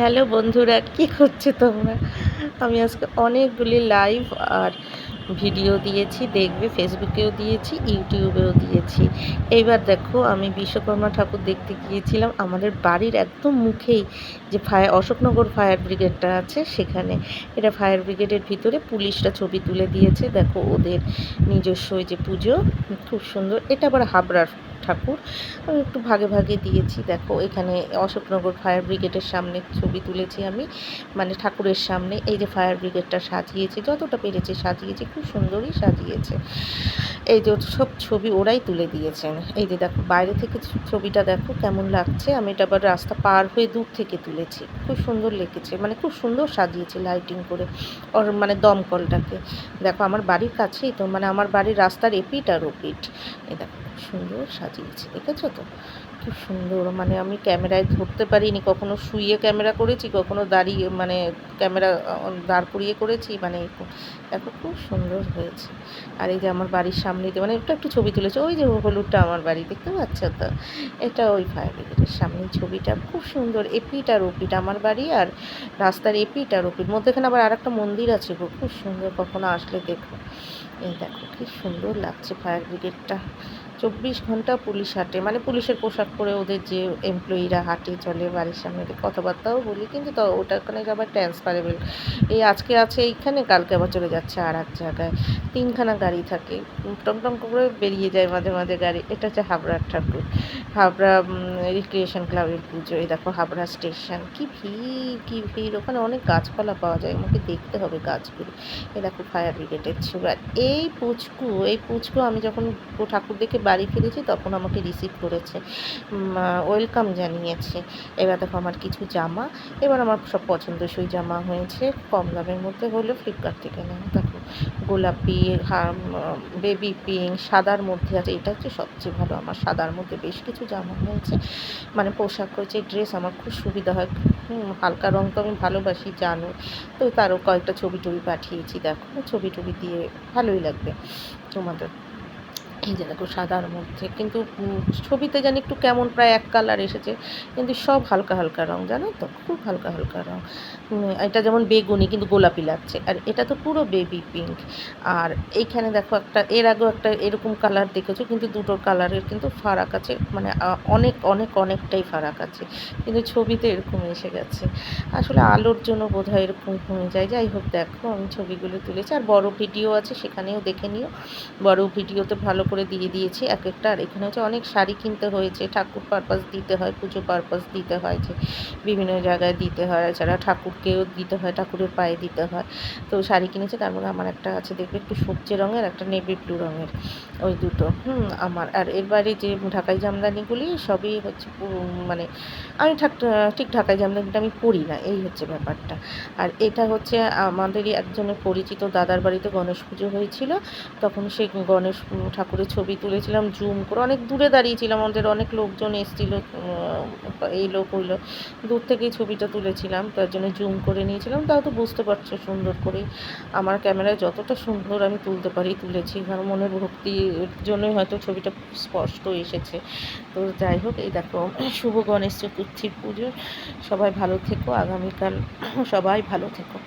Hello বন্ধুরা, কি করছ তোমরা? আমি আজকে অনেকগুলি লাইভ আর ভিডিও দিয়েছি, দেখবে ফেসবুকেও দিয়েছি ইউটিউবেও দিয়েছি। এইবার দেখো, আমি বিশ্বকর্মা ঠাকুর দেখতে গিয়েছিলাম, আমাদের বাড়ির একদম মুখেই যে ফায়ার, অশোকনগর ফায়ার ব্রিগেডটা আছে সেখানে। এটা ফায়ার ব্রিগেডের ভিতরে পুলিশরা ছবি তুলে দিয়েছে। দেখো, ওদের নিজস্ব যে পুজো, খুব সুন্দর। এটা আবার হাবড়ার ঠাকুর। একটু ভাগে ভাগে দিয়েছি। দেখো, এখানে অশোকনগর ফায়ার ব্রিগেডের সামনে ছবি তুলেছি আমি। মানে ঠাকুরের সামনে। এই যে ফায়ার ব্রিগেডটা সাজিয়েছে, যতটা পেরেছে সাজিয়েছে, খুব সুন্দরই সাজিয়েছে। এই যে সব ছবি ওরাই তুলে দিয়েছেন। এই যে দেখো, বাইরে থেকে ছবিটা দেখো কেমন লাগছে। আমি এটা আবার রাস্তা পার হয়ে দূর থেকে তুলেছি। খুব সুন্দর লেগেছে। মানে খুব সুন্দর সাজিয়েছে লাইটিং করে। ওর মানে দমকলটাকে। দেখো, আমার বাড়ির কাছেই তো মানে আমার বাড়ির রাস্তার এপিট আর ওপিট এই দেখো। সুন্দর সাজিয়েছে দেখেছ তো? খুব সুন্দর মানে আমি ক্যামেরায় ধরতে পারিনি, কখনো শুয়ে ক্যামেরা করেছি, কখনো দাঁড়িয়ে মানে ক্যামেরা দাঁড় করিয়ে করেছি মানে দেখো খুব সুন্দর হয়েছে। আর এই যে আমার বাড়ির সামনে মানে একটু একটু ছবি তুলেছে, ওই যে হলুদটা আমার বাড়ি, দেখতে পাচ্ছ তো? এটা ওই ফায়ার ব্রিগেডের সামনে ছবিটা, খুব সুন্দর এপিট আর ওপিট আমার বাড়ি আর রাস্তার এপিট আর ওপিট মধ্যেখানে আবার আর একটা মন্দির আছে গো, খুব সুন্দর, কখনো আসলে দেখো। এই দেখো, কি সুন্দর লাগছে ফায়ার ব্রিগেডটা চব্বিশ ঘণ্টা পুলিশ হাঁটে মানে পুলিশের পোশাক পরে ওদের যে এমপ্লয়িরা হাঁটে চলে বাড়ির সামনে কথাবার্তাও বলি, কিন্তু তো ওটা ওখানে আবার ট্রান্সফারেবল এই আজকে আছে এইখানে, কালকে আবার চলে যাচ্ছে আর এক জায়গায়। তিনখানা গাড়ি থাকে টং টং করে বেরিয়ে যায় মাঝে মাঝে গাড়ি। এটা হচ্ছে হাবড়ার ঠাকুর। হাবড়া রিক্রিয়েশন ক্লাবের পুজো। এই দেখো হাবড়া স্টেশন কি ভিড় কি ভিড়। ওখানে অনেক গাছপালা পাওয়া যায়। আমাকে দেখতে হবে গাছগুলি। এই দেখো ফায়ার ব্রিগেডের ছবি আর এই পুচকু এই পুচকু আমি যখন ঠাকুর দেখে বাড়ি ফিরেছি, তখন আমাকে রিসিভ করেছে। ওয়েলকাম জানিয়েছে। এবার দেখো আমার কিছু জামা, এবার আমার সব পছন্দসই জামা হয়েছে। কম দামের মধ্যে হলো ফ্লিপকার্ট থেকে নেওয়া দেখো, গোলাপি বেবি পিঙ্ক সাদার মধ্যে আছে। এটা হচ্ছে সবচেয়ে ভালো। আমার সাদার মধ্যে বেশ কিছু জামা হয়েছে। মানে পোশাক হয়েছে ড্রেস আমার খুব সুবিধা হয়। হালকা রঙ তো আমি ভালোবাসি, জানো। তো তারও কয়েকটা ছবি টবি পাঠিয়েছি। দেখো ছবি টবি দিয়ে ভালোই লাগবে তোমাদের। এই যে দেখো সাদার মধ্যে। কিন্তু ছবিতে জানি একটু কেমন প্রায় এক কালার এসেছে, কিন্তু সব হালকা হালকা রঙ জানো তো? খুব হালকা হালকা রঙ এটা যেমন বেগুনি, কিন্তু গোলাপি লাগছে। আর এটা তো পুরো বেবি পিঙ্ক আর এইখানে দেখো একটা, এর আগেও একটা এরকম কালার দেখেছ, কিন্তু দুটোর কালারের কিন্তু ফারাক আছে। মানে অনেক অনেক, অনেকটাই ফারাক আছে। কিন্তু ছবিতে এরকম এসে গেছে। আসলে আলোর জন্য বোধ হয় এরকম হয়ে যায়। যাই হোক, দেখো, আমি ছবিগুলো তুলেছি। আর বড় ভিডিও আছে, সেখানেও দেখে নিও। বড় ভিডিওতে ভালো করে দিয়ে দিয়েছি এক একটা। আর এখানে হচ্ছে অনেক শাড়ি কিনতে হয়েছে, ঠাকুর পারপাস দিতে হয়, পুজো পারপাস দিতে হয়, যে বিভিন্ন জায়গায় দিতে হয়, এছাড়া ঠাকুরকেও দিতে হয়, ঠাকুরের পায়ে দিতে হয়। তো শাড়ি কিনেছে, তার মধ্যে আমার একটা আছে, দেখবে একটু সবজি রঙের, একটা নেভি ব্লু রঙের, ওই দুটো, হুম, আমার। আর এর বাইরে যে ঢাকাই জামদানিগুলি, সবই হচ্ছে মানে আমি ঠিক ঢাকাই জামদানিটা আমি পরি না, এই হচ্ছে ব্যাপারটা। আর এটা হচ্ছে আমাদেরই একজনের পরিচিত দাদার বাড়িতে গণেশ পুজো হয়েছিল, তখন সেই গণেশ ঠাকুরের ছবি তুলেছিলাম, জুম করে। অনেক দূরে দাঁড়িয়েছিলাম, আমাদের অনেক লোকজন এসেছিল এই লোক ওই লোক। দূর থেকেই ছবিটা তুলেছিলাম, তার জন্য জুম করে নিয়েছিলাম। তাও তো বুঝতে পারছ সুন্দর করে। আমার ক্যামেরায় যতটা সুন্দর আমি তুলতে পারি, তুলেছি। কারণ মনের ভক্তির জন্যই হয়তো ছবিটা স্পষ্ট এসেছে। তো যাই হোক, এই দেখো, শুভ গণেশ চতুর্থীর পুজো। সবাই ভালো থেকো, আগামীকাল সবাই ভালো থেকো।